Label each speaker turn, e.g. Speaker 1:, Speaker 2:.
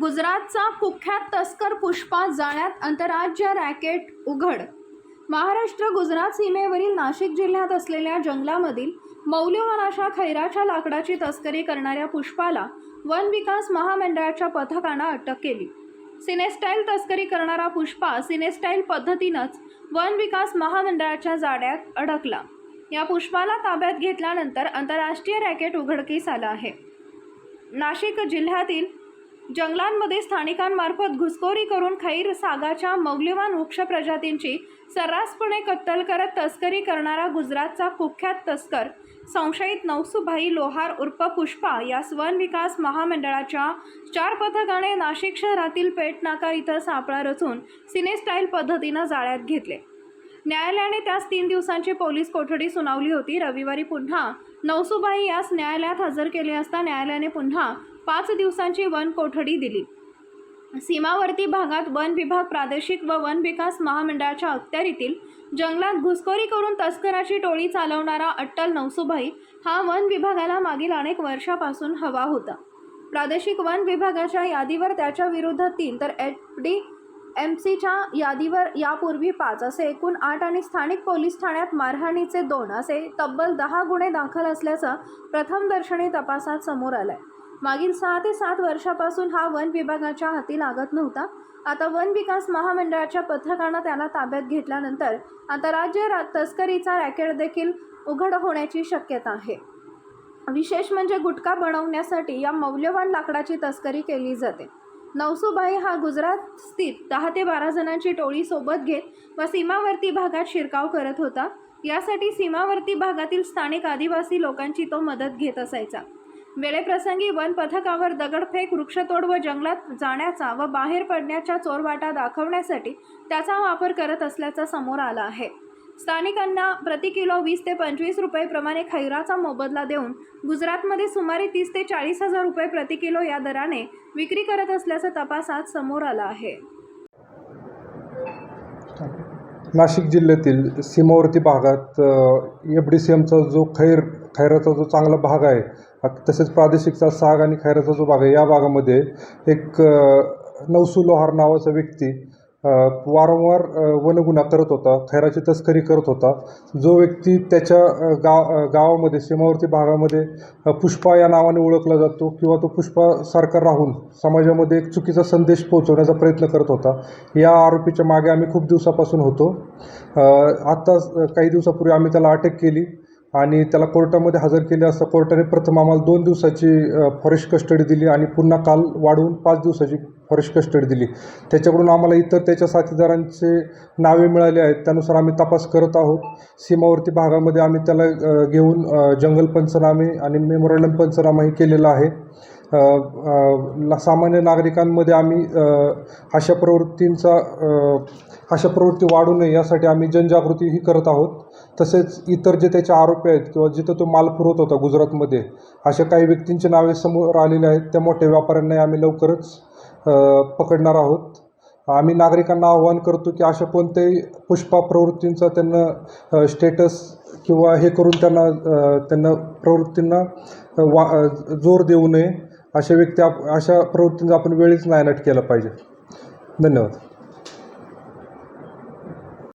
Speaker 1: गुजरातचा कुख्यात तस्कर पुष्पा जाळ्यात आंतरराज्य रॅकेट उघड. महाराष्ट्र गुजरात सीमेवरील नाशिक जिल्ह्यात असलेल्या जंगलामधील मौल्यवान अशा खैराच्या लाकडाची तस्करी करणाऱ्या पुष्पाला वन विकास महामंडळाच्या पथकानं अटक केली. सिनेस्टाईल तस्करी करणारा पुष्पा सिनेस्टाईल पद्धतीनंच वन विकास महामंडळाच्या जाड्यात अडकला. या पुष्पाला ताब्यात घेतल्यानंतर आंतरराष्ट्रीय रॅकेट उघडकीस आलं आहे. नाशिक जिल्ह्यातील जंगलांमध्ये स्थानिकांमार्फत घुसखोरी करून खैर सागाच्या मौल्यवान वृक्ष प्रजातींची सर्रासपणे कत्तल करत तस्करी करणारा गुजरातचा कुख्यात तस्कर संशयित नवसुभाई लोहार उर्फ पुष्पा या वन विकास महामंडळाच्या चार पथकाने नाशिक शहरातील पेटनाका इथं सापळा रचून सिनेस्टाईल पद्धतीनं जाळ्यात घेतले. न्यायालयाने त्यास तीन दिवसांची पोलीस कोठडी सुनावली होती. रविवारी पुन्हा नौसुबाई यास न्यायालयात हजर केले असता न्यायालयाने पुन्हा पाच दिवसांची वन कोठडी दिली. सीमावर्ती भागात वन विभाग प्रादेशिक व वन विकास महामंडळाच्या अखत्यारीतील जंगलात घुसखोरी करून तस्कराची टोळी चालवणारा अट्टल नवसुभाई हा वन विभागाला मागील अनेक वर्षापासून हवा होता. प्रादेशिक वन विभागाच्या यादीवर त्याच्या विरुद्ध तीन तर एच डी एम सीच्या यादीवर यापूर्वी पाच असे एकूण आठ आणि स्थानिक पोलीस ठाण्यात मारहाणीचे दोन असे तब्बल दहा गुन्हे दाखल असल्याचं प्रथमदर्शनी तपासात समोर आलं आहे मागील सहा ते सात वर्षापासून हा वन विभागाच्या हाती लागत नव्हता. आता वन विकास महामंडळाच्या पथकानं त्याला ताब्यात घेतल्यानंतर आंतरराज्य रा तस्करीचा रॅकेट देखील उघड होण्याची शक्यता आहे. विशेष म्हणजे गुटखा बनवण्यासाठी या मौल्यवान लाकडाची तस्करी केली जाते. नवसुबाई हा गुजरात स्थित दहा ते बारा जणांची टोळी सोबत घेत व सीमावर्ती भागात शिरकाव करत होता. यासाठी सीमावर्ती भागातील स्थानिक आदिवासी लोकांची तो मदत घेत असायचा. वेळेप्रसंगी वन पथकावर दगडफेक वृक्षतोड व जंगलात जाण्याचा व बाहेर पडण्याच्या चोरवाटा दाखवण्यासाठी त्याचा वापर करत असल्याचा समोर आला आहे. स्थानिकांना प्रति किलो वीस ते पंचवीस रुपयेप्रमाणे खैराचा मोबदला देऊन गुजरातमध्ये सुमारे तीस ते चाळीस हजार रुपये प्रति किलो या दराने विक्री करत असल्याचं तपासात समोर आलं आहे.
Speaker 2: नाशिक जिल्ह्यातील सीमावर्ती भागात एफ डी सी एमचा जो खैर खैराचा जो चांगला भाग आहे तसेच प्रादेशिकचा साग आणि खैराचा जो भाग आहे या भागामध्ये एक नवसू लोहार नावाचा व्यक्ती वारंवार वनगुन्हा करत होता खैराची तस्करी करत होता. जो व्यक्ती त्याच्या गाव गावामध्ये सीमावर्ती भागामध्ये पुष्पा या नावाने ओळखला जातो किंवा तो पुष्पासारखा राहून समाजामध्ये एक चुकीचा संदेश पोहोचवण्याचा प्रयत्न करत होता या आरोपीच्या मागे आम्ही खूप दिवसापासून होतो. आत्ताच काही दिवसापूर्वी आम्ही त्याला अटक केली. आणि त्याला कोर्टामध्ये हजर केले असता कोर्टाने प्रथम आम्हाला दोन दिवसाची फॉरेस्ट कस्टडी दिली आणि पुन्हा काल वाढवून पाच दिवसाची फॉरेस्ट कस्टडी दिली. त्याच्याकडून आम्हाला इतर त्याच्या साथीदारांचे नावे मिळाले आहेत. त्यानुसार आम्ही तपास करत आहोत. सीमावर्ती भागामध्ये आम्ही त्याला घेऊन जंगल पंचनामे आणि मेमोरंडम पंचनामाही केलेला आहे. सामान्य नागरिकांमध्ये आम्ही अशा प्रवृत्तींचा अशा प्रवृत्ती वाढू नये यासाठी आम्ही जनजागृतीही करत आहोत. तसेच इतर जे त्याचे आरोपी आहेत किंवा जिथं तो माल पुरवत होता गुजरातमध्ये अशा काही व्यक्तींची नावे समोर आलेली आहेत. त्या मोठ्या व्यापाऱ्यांनाही आम्ही लवकरच पकडणार आहोत. आम्ही नागरिकांना आवाहन करतो की अशा कोणत्याही पुष्पा प्रवृत्तींचा त्यांना स्टेटस किंवा हे करून त्यांना त्यांना प्रवृत्तींना वा जोर देऊ नये. अशा व्यक्ती आप अशा प्रवृत्तींचा आपण वेळीच नायनाट केला पाहिजे. धन्यवाद.